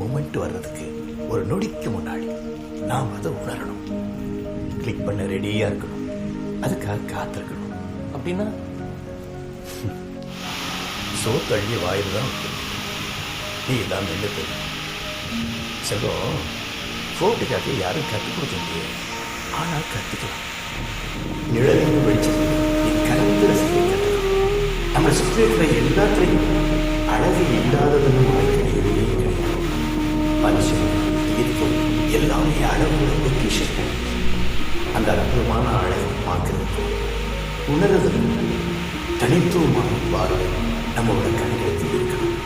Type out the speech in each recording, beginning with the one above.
Moment வர்றதுக்கு ஒரு நொடிக்கு முன்னாடி நாம் அதை உணரணும். கிளிக் பண்ண ரெடியா இருக்கணும். அதுக்காக காத்திருக்கணும். அப்படின்னா சோ தள்ளி வாயில் தான் நீ தான் நின்று தெரியும்? செல்வம் போட்டிக்காக யாரும் கற்றுக் கொடுக்க முடியாது. ஆனால் கற்றுக்கலாம் நிழலின் வெளிச்சத்தில் நீ கலந்து ரசிக்க நம்ம சுற்றி இருக்கிற எல்லாத்துலையும் அழகு இல்லாததுன்னு கிடையவே எல்லாமே அழகுள்ள பொக்கிஷம் அந்த அற்புதமான அழகை பார்க்கறதுக்கு உணர்றதுக்கு தனித்துவமான பார்வை நம்மளோட கண்களுக்கு இருக்கணும்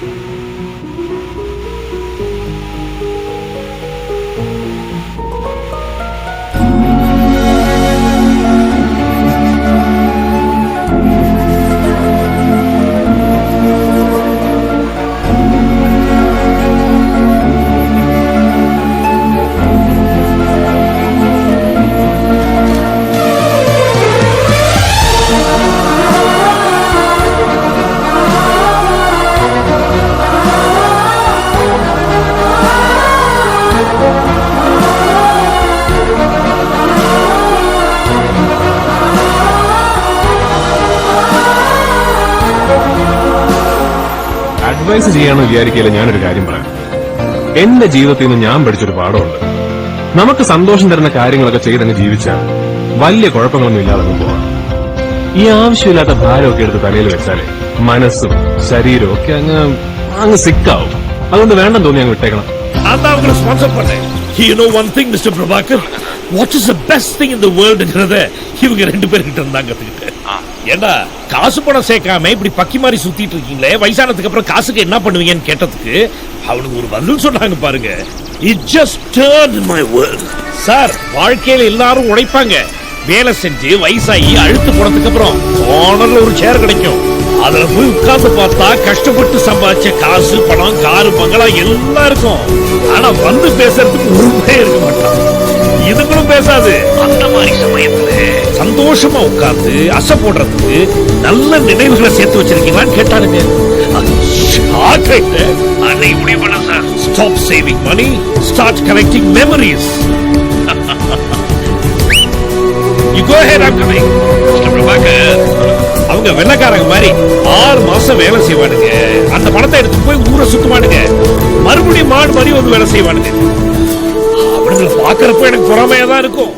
അഡ്വൈസ് ചെയ്യാന്ന് വിചാരിക്കില്ല ഞാനൊരു കാര്യം പറയാം. എന്റെ ജീവിതത്തിൽ നിന്ന് ഞാൻ പഠിച്ചൊരു പാഠമുണ്ട്. നമുക്ക് സന്തോഷം തരുന്ന കാര്യങ്ങളൊക്കെ ചെയ്തങ്ങ് ജീവിച്ചാൽ വലിയ കുഴപ്പങ്ങളൊന്നും ഇല്ലാതെ പോവാം. ഈ ആവശ്യമില്ലാത്ത ഭാരമൊക്കെ എടുത്ത് തലയിൽ വെച്ചാലേ മനസ്സും ശരീരവും ഒക്കെ അങ്ങ് അങ്ങ് സിക്കാവും അതുകൊണ്ട് വേണ്ടെന്ന് തോന്നി അങ്ങ് വിട്ടേക്കണം நான் தான் அவங்களை ஸ்பான்சர் பண்ணேன் you know one thing mister Prabhakar what is the best thing இந்த வேர்ல்டுங்கிறத இவங்க ரெண்டு பேர்கிட்ட இருந்தாங்க கத்துக்கிட்டு ஏண்டா காசு பணம் சேர்க்காம இப்படி பக்கி மாதிரி சுத்திட்டு இருக்கீங்களே வயசானதுக்கு அப்புறம் காசுக்கு என்ன பண்ணுவீங்கன்னு கேட்டதுக்கு அவனுக்கு ஒரு பதில் சொன்னாங்க பாருங்க it just turn my world sir வாழ்க்கையில எல்லாரும் உழைப்பாங்க வேலை செஞ்சு வயசாகி அழுத்து போனதுக்கு அப்புறம் கார்னர்ல ஒரு சேர் கிடைக்கும். அதுல போய் உட்கார்ந்து பார்த்தா கஷ்டப்பட்டு சம்பாதிச்ச காசு பணம் காரு பங்களா எல்லாம் இருக்கும். ஆனா வந்து பேசுறதுக்கு உரிமையே இருக்க மாட்டான். இதுங்களும் பேசாது. அந்த மாதிரி சமயத்துல சந்தோஷமா உட்கார்ந்து அசை போடுறதுக்கு நல்ல நினைவுகளை சேர்த்து வச்சிருக்கீங்களான்னு ஆயிட்டேன் அன்னைக்கு முடிவு பண்ண sir. Stop saving money start collecting memories Prabhakar. அவங்க வெள்ளக்காரங்க மாதிரி ஆறு மாசம் வேலை செய்வானுங்க. அந்த பணத்தை எடுத்து போய் ஊரை சுத்துவானுங்க மறுபடியும் மாடு மாதிரி வந்து வேலை செய்வானுங்க. அவனுங்களை பாக்குறப்ப எனக்கு பொறாமையா தான் இருக்கும்.